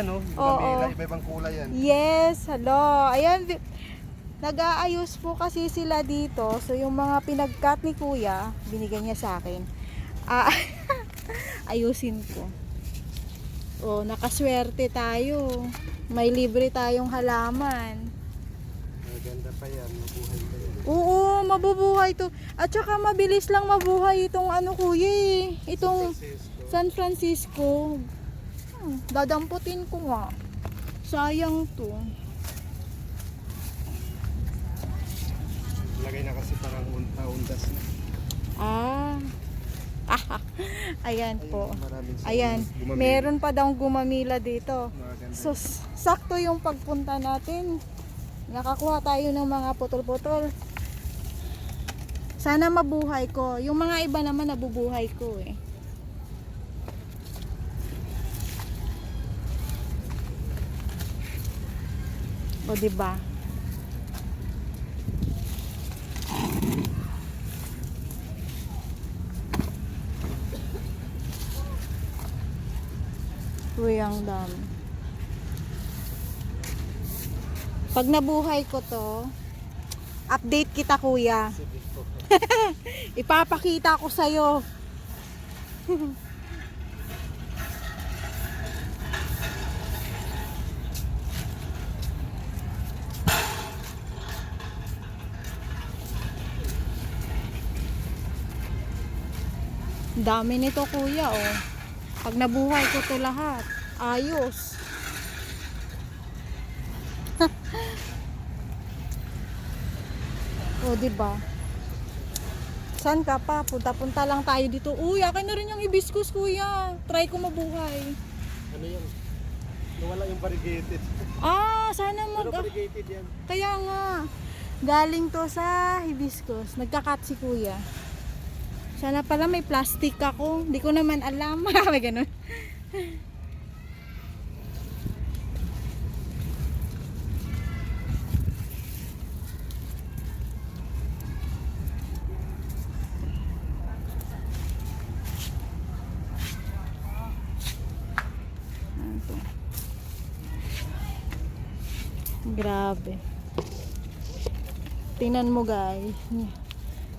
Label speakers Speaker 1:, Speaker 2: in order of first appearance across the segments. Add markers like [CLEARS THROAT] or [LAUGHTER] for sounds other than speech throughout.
Speaker 1: dyan, oh.
Speaker 2: Oo.
Speaker 1: Gumamela, iba-ibang kulay yan.
Speaker 2: Yes, hello. Ayan, nag-aayos po kasi sila dito. So, yung mga pinag-cut ni kuya, binigyan niya sa akin. Ah, [LAUGHS] ayusin ko. Oh, nakaswerte tayo. May libre tayong halaman.
Speaker 1: Maganda pa yan, mabuhay pa yan.
Speaker 2: Oo, mabubuhay to. At saka mabilis lang mabuhay itong ano kuya eh. Itong
Speaker 1: Francisco.
Speaker 2: San Francisco. Hmm, dadamputin ko nga. Sayang to.
Speaker 1: Lagay na kasi parang unta undas na.
Speaker 2: Ah. [LAUGHS] Ayan po. Ayan. Meron pa daw gumamila dito. So, sakto yung pagpunta natin. Nakakuha tayo ng mga putol-putol. Sana mabuhay ko. Yung mga iba naman nabubuhay ko eh. O, di ba? Uy, ang dami. Pag nabuhay ko to, update kita kuya. [LAUGHS] Ipapakita ko sa'yo. [LAUGHS] Dami nito kuya oh. Pag nabuhay ko to lahat, ayos. [LAUGHS] o, di ba? Saan ka pa? Punta-punta lang tayo dito. Uy, akin na rin yung hibiscus, kuya. Try ko mabuhay.
Speaker 1: Ano yan? Nawala yung variegated. [LAUGHS]
Speaker 2: Ah, sana mag...
Speaker 1: Pero variegated yan.
Speaker 2: Kaya nga. Galing to sa hibiscus. Nagkakat si kuya. Sana pala may plastic ako. Hindi ko naman alam. [LAUGHS] may ganun. Grabe. Tingnan mo guys.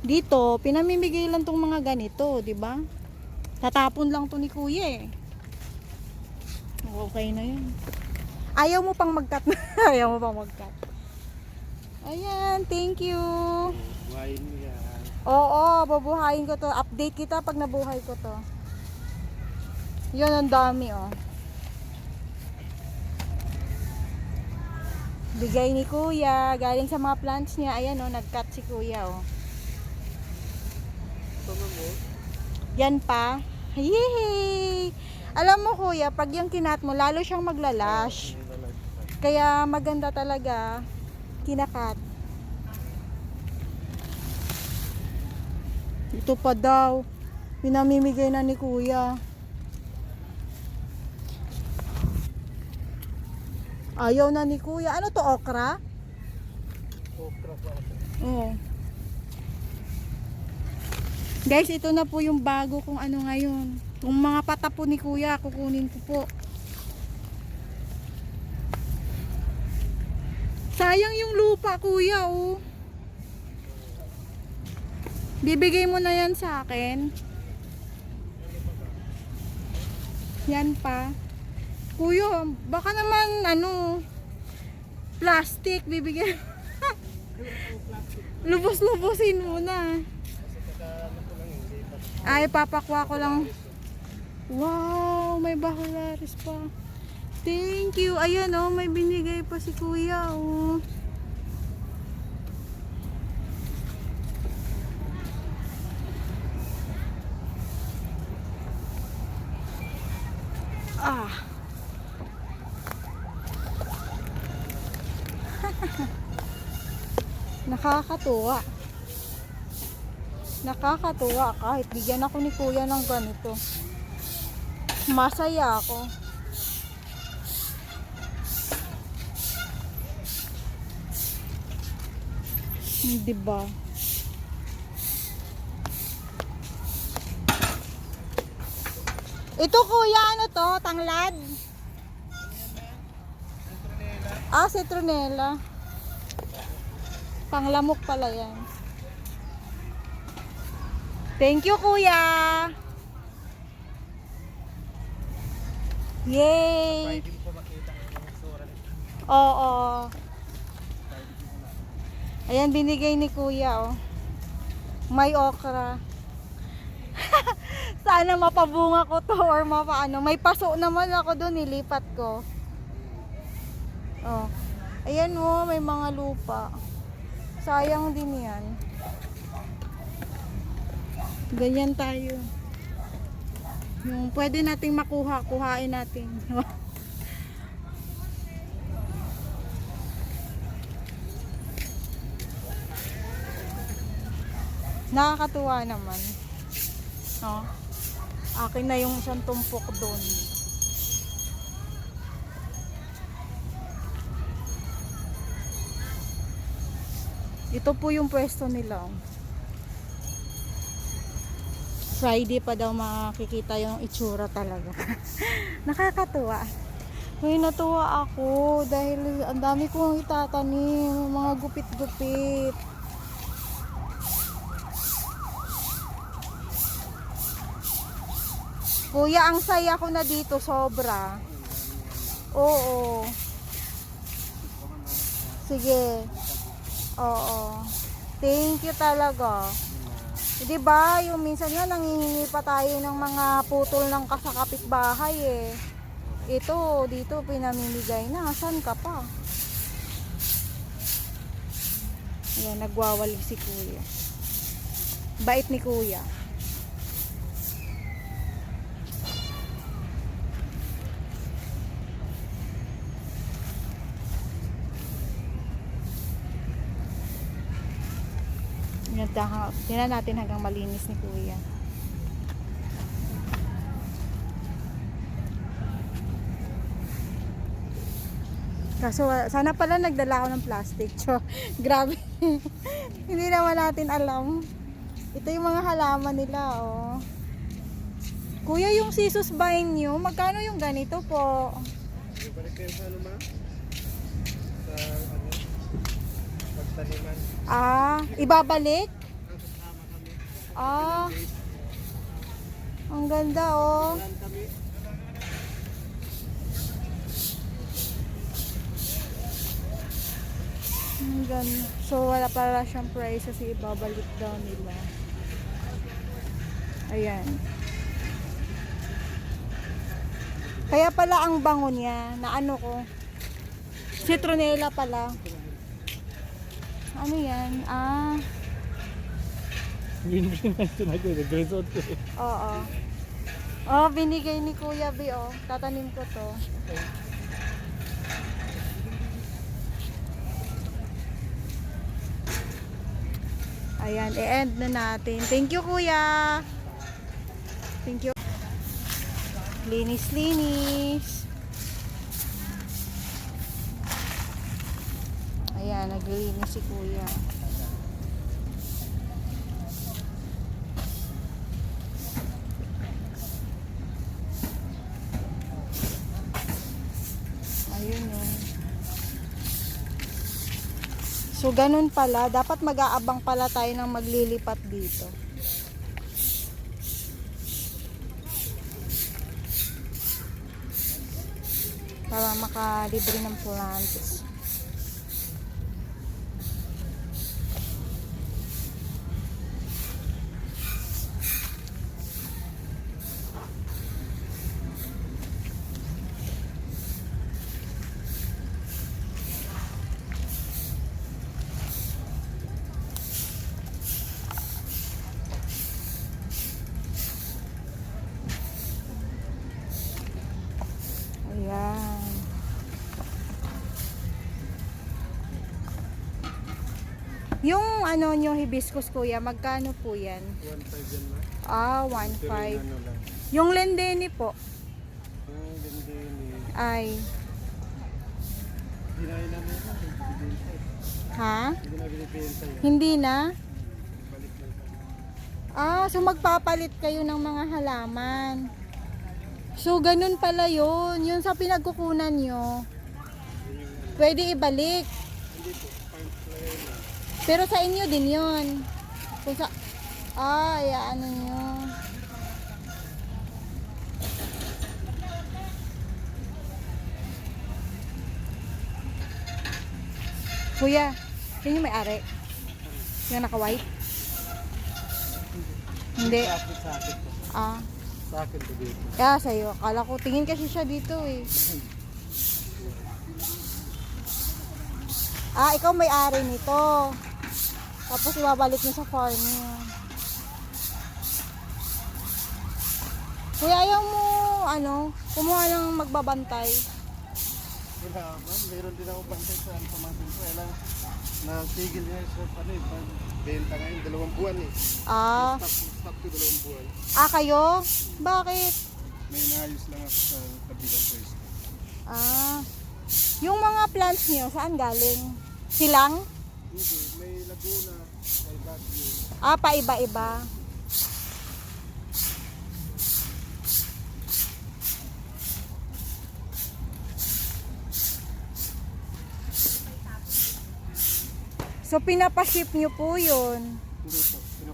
Speaker 2: Dito, pinamimigay lang tong mga ganito, di ba? Tatapon lang to ni kuya eh. Okay na yun. Ayaw mo pang mag-cut. [LAUGHS] Ayaw mo pang mag-cut. Ayan, thank you.
Speaker 1: Wine yan.
Speaker 2: Oo, babuhayin ko to. Update kita pag nabuhay ko to. Yun, ang dami oh. Bigay ni kuya. Galing sa mga plants niya. Ayan oh, nag-cut si kuya oh. Yan pa. Yehey! Alam mo kuya, pag yung kinat mo, lalo siyang maglalash. Kaya maganda talaga kinakat. Ito pa daw. Pinamimigay na ni kuya. Ayaw na ni kuya. Ano to, okra?
Speaker 1: Okra pa.
Speaker 2: Oo. Guys, ito na po yung bago kung ano ngayon. Yung mga patapo ni kuya, kukunin ko po. Sayang yung lupa, kuya, oh. Bibigay mo na yan sa akin. Yan pa. Kuya, baka naman, ano, plastic, bibigyan. [LAUGHS] Lubos-lubosin muna. Ay, papakwa ko lang. Wow, may bakularis pa. Thank you. Ayan oh, may binigay pa si kuya oh. Ah. [LAUGHS] Nakakatuwa. Nakakatuwa kahit bigyan ako ni kuya ng ganito. Masaya ako. Di ba? Ito kuya, ano to? Tanglad? Ah, citronella. Panglamok pala yan. Thank you, kuya. Yay!
Speaker 1: Pwede po makita.
Speaker 2: Ayan, binigay ni kuya, oh. May okra. [LAUGHS] Sana mapabunga ko to or mapaano. May paso naman ako doon, nilipat ko. Oh. Ayan, oh, may mga lupa. Sayang din yan. Ganyan tayo. Yung pwede nating makuha, kuhain natin. [LAUGHS] Nakakatuwa naman. Oh. Akin na yung isang tumpok doon. Ito po yung pwesto nila. Friday pa daw makikita yung itsura talaga. [LAUGHS] Nakakatuwa. Uy, natuwa ako dahil ang dami kong itatanim, mga gupit-gupit. Kuya, ang saya ko na dito sobra. Oo. Sige. Oo. Thank you talaga. Eh, 'Di ba, yung minsan nga nangihingi pa tayo ng mga putol ng kasakapit bahay eh. Ito, dito pinamimigay na. Saan ka pa? Ayan, nagwawalig si kuya. Bait ni kuya. Tingnan natin hanggang malinis ni kuya. Kaso sana pala nagdala ako ng plastic. [LAUGHS] Cho, grabe. [LAUGHS] Hindi naman natin alam. Ito yung mga halaman nila, oh. Kuya, yung sisus vine nyo, magkano yung ganito po?
Speaker 1: Yung balik kayo sa ano ma? Sa ano? Pagtaniman.
Speaker 2: Ah, ibabalik? Ah, ang ganda, oh. Ang. So, wala pala siyang price kasi ibabalik daw nila. Ayan. Kaya pala ang bango niya, na ano ko, citronella pala. Ano yan? Ah,
Speaker 1: green na. Green suot ko.
Speaker 2: oo. Oh, binigay ni Kuya B, oh. Tatanim ko to. Ayan, i-end na natin. Thank you, Kuya. Thank you. Linis, Naglilinis si Kuya. Ayun yun. So, ganun pala. Dapat mag-aabang pala tayo ng maglilipat dito. Para makalibre ng plants. Yung ano nyo hibiscus kuya, magkano po yan?
Speaker 1: 1.5 yan ma.
Speaker 2: Ah,
Speaker 1: Pero
Speaker 2: 1.5.
Speaker 1: yung ano lang.
Speaker 2: Yung lendeni po,
Speaker 1: Yung ganda yun eh.
Speaker 2: ay,
Speaker 1: Hindi na yun namin yun. Binibenta eh.
Speaker 2: ha?
Speaker 1: Hindi na binibenta yun.
Speaker 2: Hindi na?
Speaker 1: Balik lang kami.
Speaker 2: Ah, so magpapalit kayo ng mga halaman. So, ganun pala yun. Yun sa pinagkukunan nyo. pwede ibalik.
Speaker 1: Hindi po, lang.
Speaker 2: Pero sa inyo din yun. Kung sa... Ah, ano nyo. Kuya, yun yung may-ari. Yung naka-white. Hindi. Ah,
Speaker 1: Sa akin po dito.
Speaker 2: kaya sa'yo. Akala ko, tingin kasi siya dito eh. [CLEARS THROAT] Ah, ikaw may-ari nito. Tapos ibabalik mo sa farm niyo. Kuya, ayaw mo, ano, kumuha ng magbabantay.
Speaker 1: Wala man, meron din ako bantay sa ano, pamangkin ko. Kailang natigil niya sa ano eh, benta ngayon, dalawang buwan eh.
Speaker 2: Ah,
Speaker 1: Stop, stop to dalawang buwan.
Speaker 2: ah kayo? Bakit?
Speaker 1: May naayos lang ako sa kabilang pwesto.
Speaker 2: Ah, yung mga plants niyo, saan galing? Silang?
Speaker 1: Hindi, may Laguna, may Baguio.
Speaker 2: Ah, paiba-iba. So, pinapaship nyo po yun.
Speaker 1: Hindi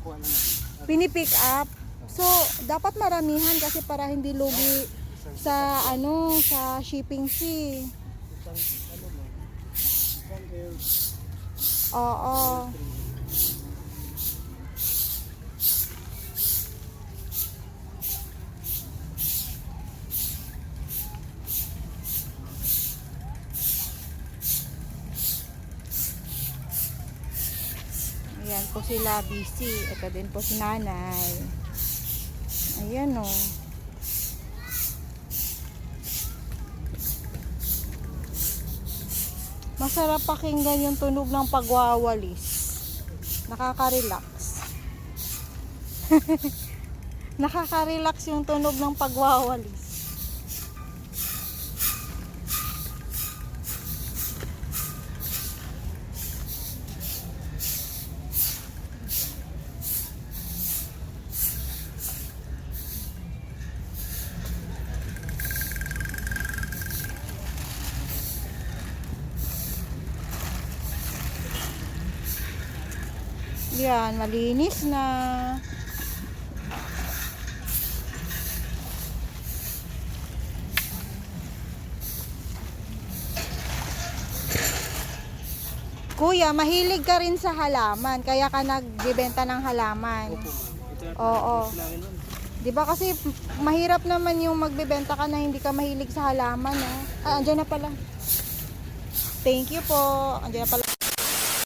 Speaker 1: po, namin. At
Speaker 2: Pinipick up. So, dapat maramihan kasi para hindi lugi sa ano, sa shipping fee.
Speaker 1: isang, ano mo, isang
Speaker 2: Oo. Ayan po sila busy. Ito din po si nanay. Ayan o. Masarap pakinggan yung tunog ng pagwawalis. Nakaka-relax. [LAUGHS] Nakaka-relax yung tunog ng pagwawalis. Yan, malinis na. Kuya, mahilig ka rin sa halaman, kaya ka nagbibenta ng halaman.
Speaker 1: Opo
Speaker 2: Oo. 'Di ba kasi mahirap naman yung magbebenta ka na hindi ka mahilig sa halaman, no? Ah, andyan na pala. Thank you po. Andyan na pala.